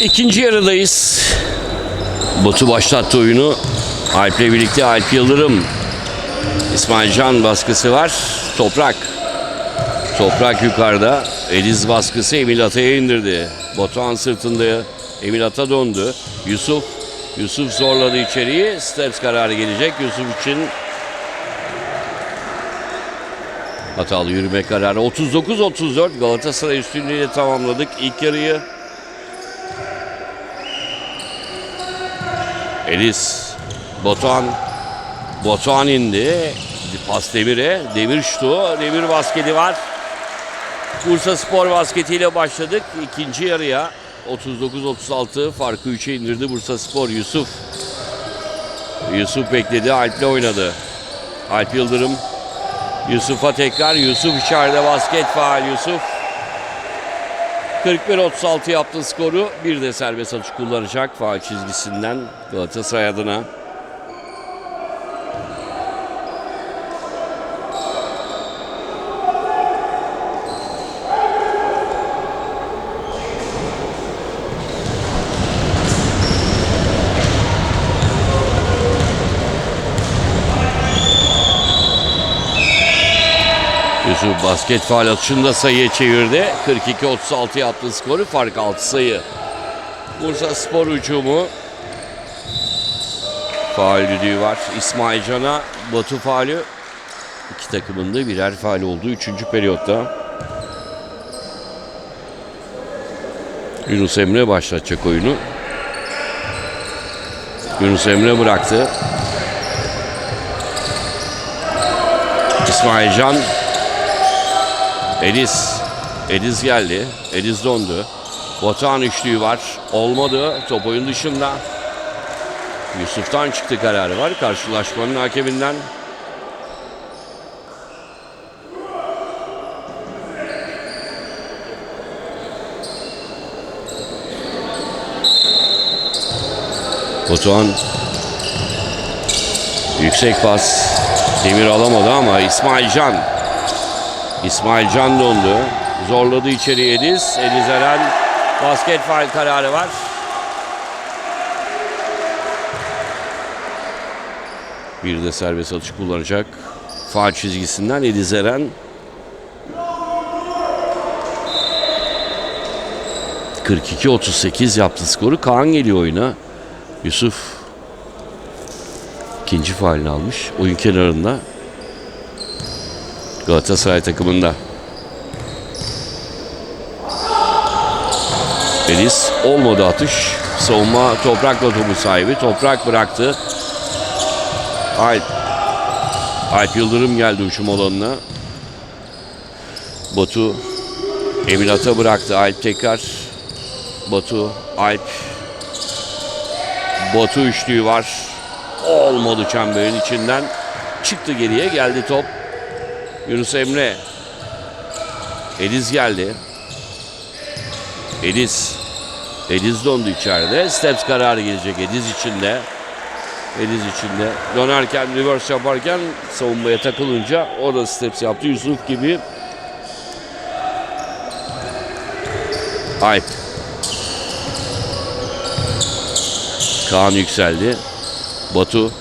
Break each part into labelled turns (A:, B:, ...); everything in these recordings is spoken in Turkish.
A: İkinci yarıdayız. Batu başlattı oyunu. Alp'le birlikte Alp Yıldırım. İsmail Can baskısı var. Toprak. Toprak yukarıda. Eliz baskısı Emil Ata'ya indirdi. Batuhan sırtında Emil Ata döndü. Yusuf. Yusuf zorladı içeriği. Steps kararı gelecek. Yusuf için hatalı yürüme kararı. 39-34 Galatasaray üstünlüğüyle tamamladık ilk yarıyı. Elis. Batuhan. Batuhan indi. Pas Demir'e. Demir şutu. Demir basketi var. Bursa Spor basketiyle başladık. ikinci yarıya 39-36 farkı 3'e indirdi Bursa Spor. Yusuf. Yusuf bekledi. Alp'le oynadı. Alp Yıldırım. Yusuf'a tekrar. Yusuf içeride basket faal Yusuf. 41-36 yaptı skoru. Bir de serbest atış kullanacak faal çizgisinden Galatasaray adına. Yusuf basket faal atışında sayıya çevirdi. 42-36 yaptı skoru. Fark 6 sayı. Bursa Spor hücumu. Faal düdüğü var. İsmail Can'a Batu faali. İki takımın da birer faal oldu. Üçüncü periyotta. Yunus Emre başlatacak oyunu. Yunus Emre bıraktı. İsmail Can Ediz. Ediz geldi. Ediz dondu. Batuhan üçlüğü var. Olmadı. Top oyun dışında. Yusuf'tan çıktı kararı var. Karşılaşmanın hakeminden. Batuhan yüksek pas. Demir alamadı ama İsmail Can İsmail Can dondu. Zorladı içeri Ediz. Ediz Eren basket faal kararı var. Bir de serbest atış kullanacak. Faal çizgisinden Ediz Eren. ...42-38 yaptı skoru. Kaan geliyor oyuna. Yusuf... ...ikinci faalini almış. Oyun kenarında. Galatasaray takımında. Elis olmadı atış. Savunma toprakla topu sahibi. Toprak bıraktı. Alp. Alp Yıldırım geldi uçum alanına. Batu. Emin Ata bıraktı. Alp tekrar. Batu. Alp. Batu üçlüğü var. Olmadı çemberin içinden. Çıktı geriye geldi top. Yunus Emre. Ediz geldi. Ediz. Ediz dondu içeride. Steps kararı gelecek Ediz içinde. Ediz içinde. Dönerken, reverse yaparken savunmaya takılınca o da steps yaptı. Yusuf gibi. Alp. Kaan yükseldi. Batu.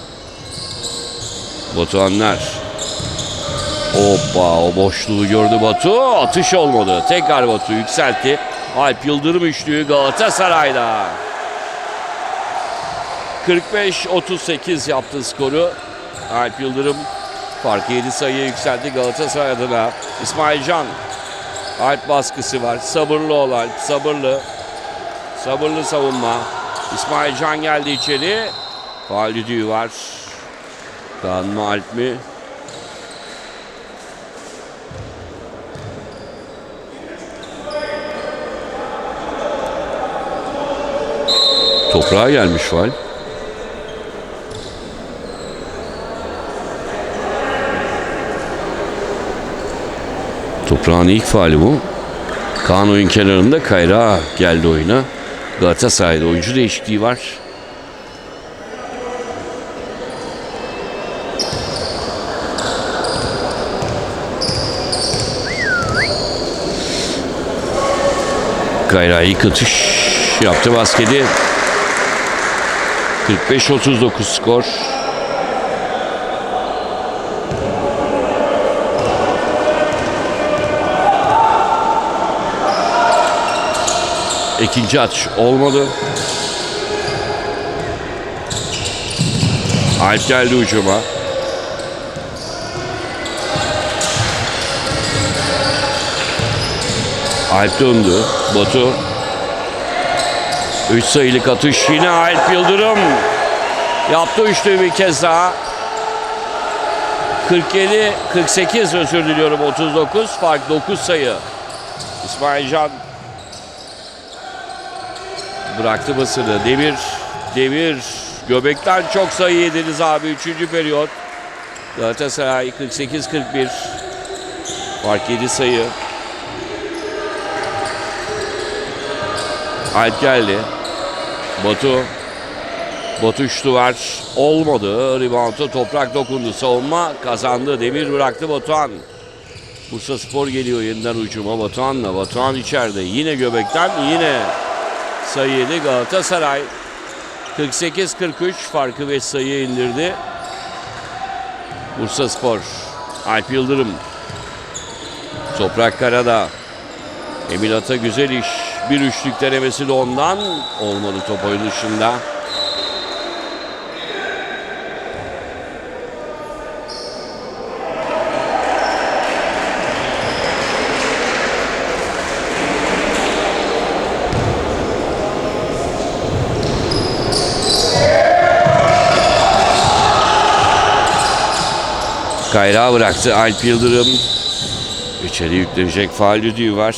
A: Batuhanlar. Hoppa o boşluğu gördü Batu. Atış olmadı. Tekrar Batu yükseltti. Alp Yıldırım üçlüğü Galatasaray'da. 45-38 yaptı skoru. Alp Yıldırım farkı 7 sayıya yükseltti Galatasaray adına. İsmail Can. Alp baskısı var. Sabırlı ol Alp. Sabırlı. Sabırlı savunma. İsmail Can geldi içeri. Faal düdüğü var. Kaan mı Alp mi? Toprağa gelmiş faal. Toprağın ilk faali bu. Kaan oyun kenarında Kayra geldi oyuna. Galatasaray'da oyuncu değişikliği var. Kayra ilk atış yaptı basketi. 45-39 skor. İkinci atış olmadı. Alp geldi ucuma. Alp döndü. Batu. 3 sayılık atış yine Alp Yıldırım. Yaptı üçlüyü bir kez daha. 47 48 özür diliyorum 39 fark 9 sayı. İsmail Can bıraktı basını. Demir Demir göbekten çok sayı yediniz abi 3. periyot. Galatasaray 48-41 fark 7 sayı. Alp geldi. Batu. Batu şutu var. Olmadı. Rebound'a toprak dokundu. Savunma kazandı. Demir bıraktı Batuhan. Bursa Spor geliyor yeniden hücuma Batuhan'la. Batuhan içeride. Yine göbekten yine sayı Galatasaray. 48-43 farkı ve sayı indirdi. Bursa Spor. Alp Yıldırım. Toprak Karada. Emin Ata güzel iş. Bir üçlük denemesi de ondan. Olmadı top oyun dışında. Kayrağı bıraktı Alp Yıldırım. İçeri yüklenecek faal düdüğü var.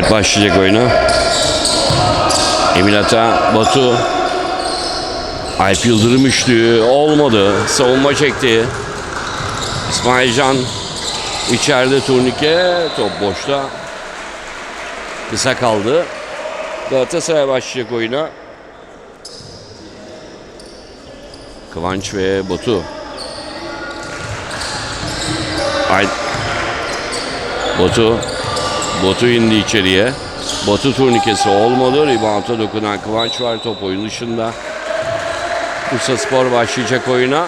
A: Alp başlayacak oyunu. Emin Ata, Batu. Alp Yıldırım üçlüğü olmadı. Savunma çekti. İsmail içeride turnike. Top boşta. Kısa kaldı. Galatasaray başlayacak oyuna. Kıvanç ve Batu. Alp. Batu. Batu indi içeriye. Batu turnikesi olmadı. Rebound'a dokunan Kıvanç var top oyun dışında. Bursa Spor başlayacak oyuna.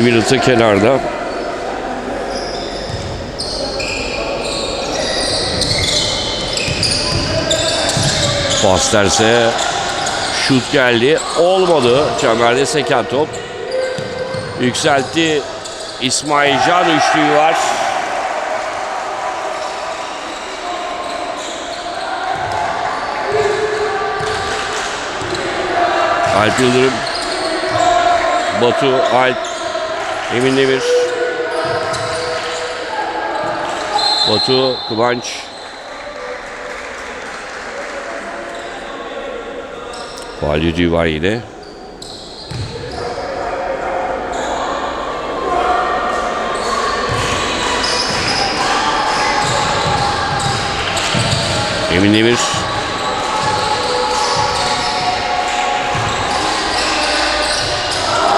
A: İmilit'i kenarda. Pas derse şut geldi. Olmadı. Çemberde seken top. Yükseltti. İsmail Can üçlüğü var. Alp Yıldırım. Batu, Alp, Emin Demir. Batu, Kıvanç. Faal düdüğü var yine. Emin Demir.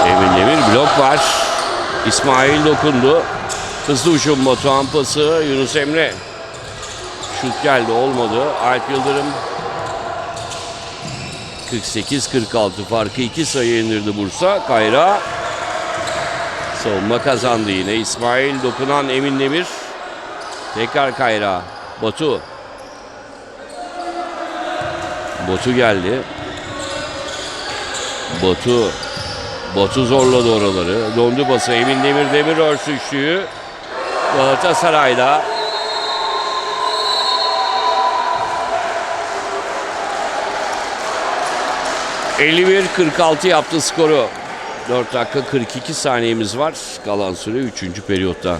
A: Emin Demir blok var. İsmail dokundu. Hızlı uçum Batuhan pası Yunus Emre. Şut geldi olmadı. Alp Yıldırım 48-46 farkı 2 sayı indirdi Bursa. Kayra savunma kazandı yine. İsmail dokunan Emin Demir. Tekrar Kayra. Batu. Batu geldi. Batu. Batu zorladı oraları. Döndü bası. Emin Demir Demir örtüştüğü. Galatasaray'da. ...51-46 yaptı skoru. 4 dakika 42 saniyemiz var. Kalan süre 3. periyotta.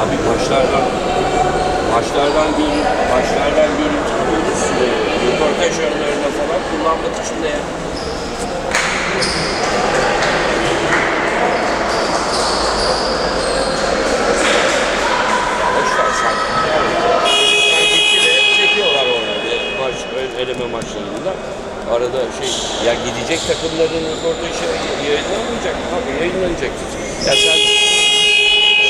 A: Abi maçlardan maçlardan görüntü, maçlardan görüntü alıyoruz. Ee, Röportaj aralarında falan kullanmak için de ya. Boş ver sen. Çocuklar gitti de çekiyorlar orada maç, eleme maçlarında. Arada şey, ya gidecek takımların röportajı yayınlanmayacak mı? Abi yayınlanacak. Ya sen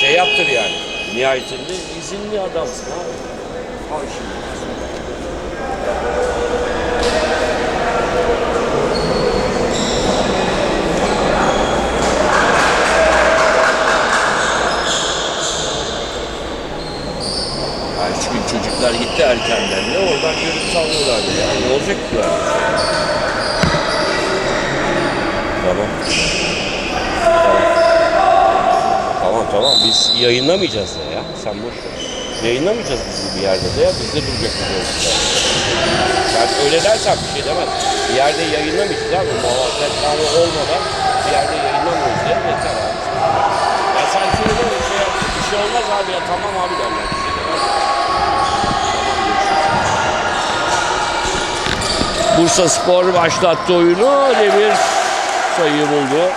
A: şey yaptır yani. Nihayetinde izinli adamsın abi. Al şimdi. Yani çocuklar gitti erkenden de oradan görüntü alıyorlardı ya. Ne olacak ki yani? Tamam. Tamam tamam biz yayınlamayacağız da ya. Sen boş ver. Yayınlamayacağız biz bir yerde de ya. Bizde duracak bu görüntüler. Sen öyle dersen bir şey demez. Bir yerde yayınlamayacağız abi. Muhabbet kanunu olmadan bir yerde yayınlamıyoruz diye yeter abi. Ya sen söyle bir şey, yap, bir şey olmaz abi ya. Tamam abi derler. Bir şey demez. Bursa Spor başlattı oyunu. Demir sayıyı buldu.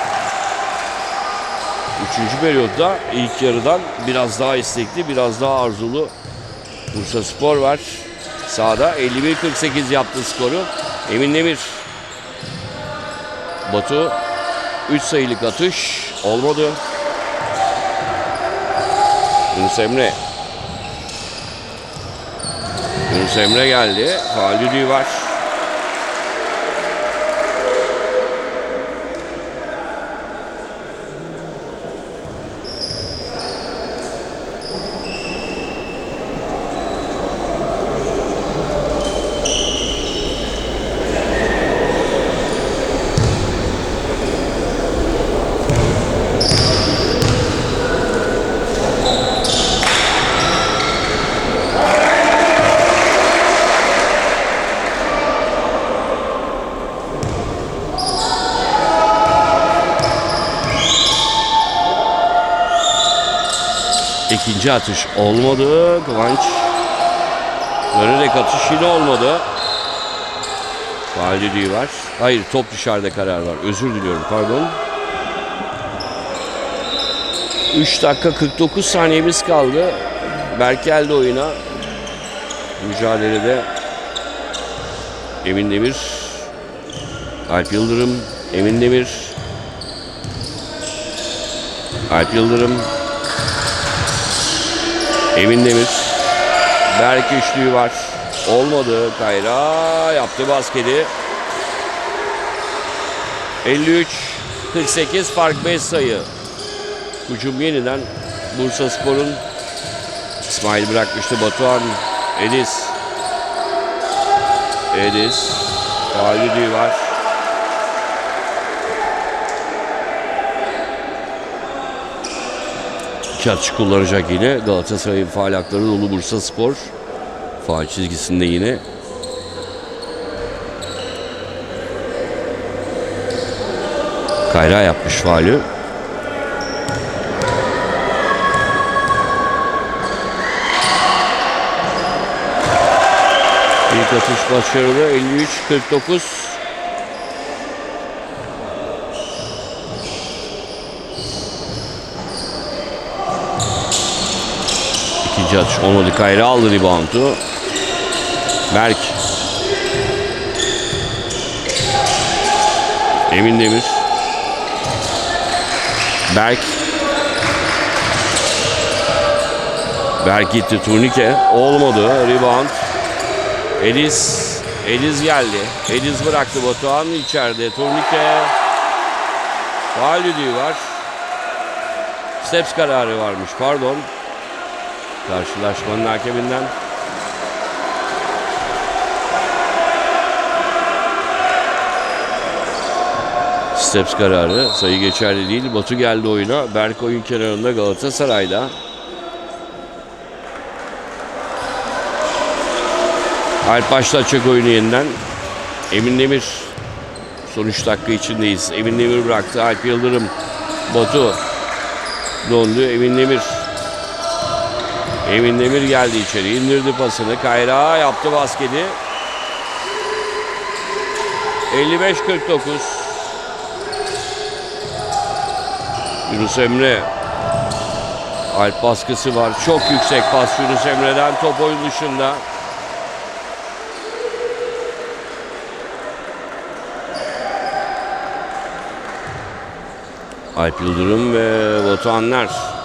A: Üçüncü periyotta ilk yarıdan biraz daha istekli, biraz daha arzulu Bursa Spor var. Sağda 51-48 yaptı skoru. Emin Demir. Batu 3 sayılık atış olmadı. Yunus Emre. Yunus Emre geldi. Faal var. İkinci atış olmadı. Kıvanç dönerek atış yine olmadı. Faal düdüğü var. Hayır top dışarıda karar var. Özür diliyorum pardon. 3 dakika 49 saniyemiz kaldı. Berk geldi oyuna. Mücadelede Emin Demir Alp Yıldırım Emin Demir Alp Yıldırım Emin Demir. Berk üçlüğü var. Olmadı. Kayra yaptı basketi. 53 48 fark 5 sayı. Hücum yeniden Bursa Spor'un İsmail bırakmıştı Batuhan Edis Edis faal var. Atış kullanacak yine. Galatasaray'ın faal hakları dolu Bursa Spor. Faal çizgisinde yine. Kayra yapmış faali. İlk atış başarılı 53-49. İkinci atış olmadı. Kayra aldı reboundu. Berk. Emin Demir. Berk. Berk gitti turnike. Olmadı. Rebound. Eliz. Eliz geldi. Eliz bıraktı Batuhan içeride. Turnike. Faal düdüğü var. Steps kararı varmış. Pardon. Karşılaşmanın hakeminden. Steps kararı. Sayı geçerli değil. Batu geldi oyuna. Berk oyun kenarında Galatasaray'da. Alp başlatacak oyunu yeniden. Emin Demir. Son 3 dakika içindeyiz. Emin Demir bıraktı. Alp Yıldırım. Batu. Döndü. Emin Demir. Emin Demir geldi içeri. indirdi pasını. Kayra yaptı basketi. 55-49. Yunus Emre. Alp baskısı var. Çok yüksek pas Yunus Emre'den. Top oyun dışında. Alp Yıldırım ve Batuhanlar.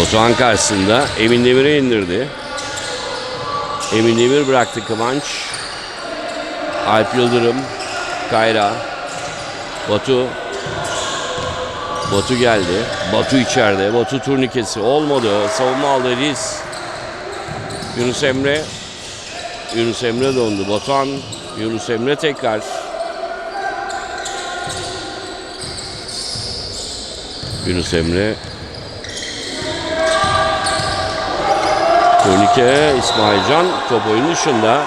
A: Batuhan karşısında Emin Demir'e indirdi. Emin Demir bıraktı Kıvanç. Alp Yıldırım. Kayra. Batu. Batu geldi. Batu içeride. Batu turnikesi olmadı. Savunma aldı Riz. Yunus Emre. Yunus Emre döndü. Batuhan. Yunus Emre tekrar. Yunus Emre. Turnike İsmailcan top oyun dışında.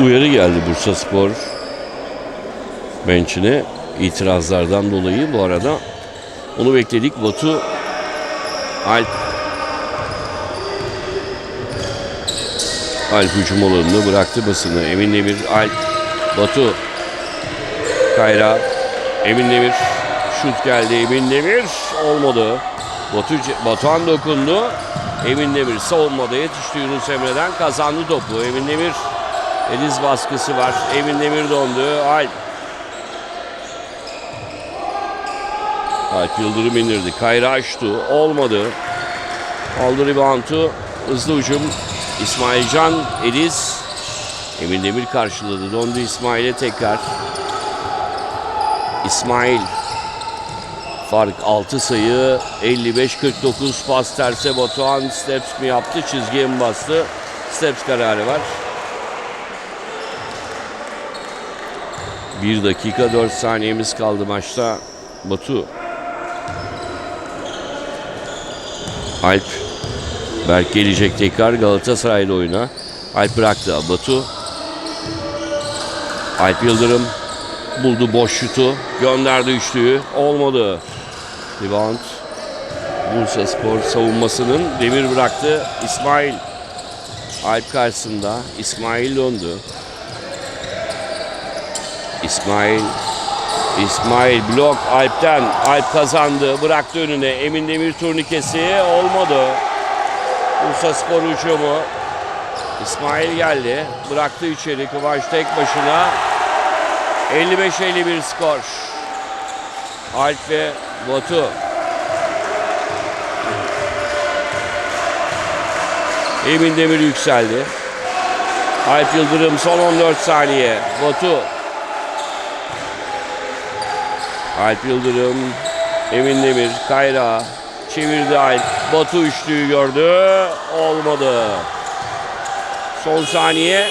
A: Uyarı geldi Bursa Spor benchine itirazlardan dolayı bu arada. Onu bekledik. Batu Alp Alp hücum alanını bıraktı basını. Emin Demir, Alp, Batu, Kayra, Emin Demir, şut geldi. Emin Demir olmadı. Batu, Batuhan dokundu. Emin Demir savunmada yetişti Yunus Emre'den kazandı topu. Emin Demir Eliz baskısı var. Emin Demir dondu. Alp. Alp Yıldırım indirdi. Kayra açtı. Olmadı. Aldı reboundu. Hızlı ucum. İsmailcan. Eliz. Emin Demir karşıladı. Dondu İsmail'e tekrar. İsmail. Fark 6 sayı. 55-49 pas terse Batuhan steps mi yaptı? Çizgiye mi bastı? Steps kararı var. 1 dakika 4 saniyemiz kaldı maçta. Batu. Alp. Berk gelecek tekrar Galatasaray'da oyuna. Alp bıraktı. Batu. Alp Yıldırım buldu boş şutu. Gönderdi üçlüyü. Olmadı. Rebound. Bursa Spor savunmasının demir bıraktı. İsmail. Alp karşısında. İsmail döndü. İsmail İsmail blok Alp'ten Alp kazandı bıraktı önüne. Emin Demir turnikesi olmadı. Bursa Spor hücumu İsmail geldi bıraktı içeri. Kıvanç tek başına. 55-51 skor. Alp ve Batu. Emin Demir yükseldi. Alp Yıldırım son 14 saniye. Batu Alp Yıldırım, Emin Demir, Kayra çevirdi Alp. Batu üçlüyü gördü. Olmadı. Son saniye.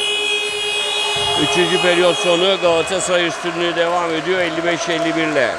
A: Üçüncü periyot sonu Galatasaray üstünlüğü devam ediyor 55-51 ile.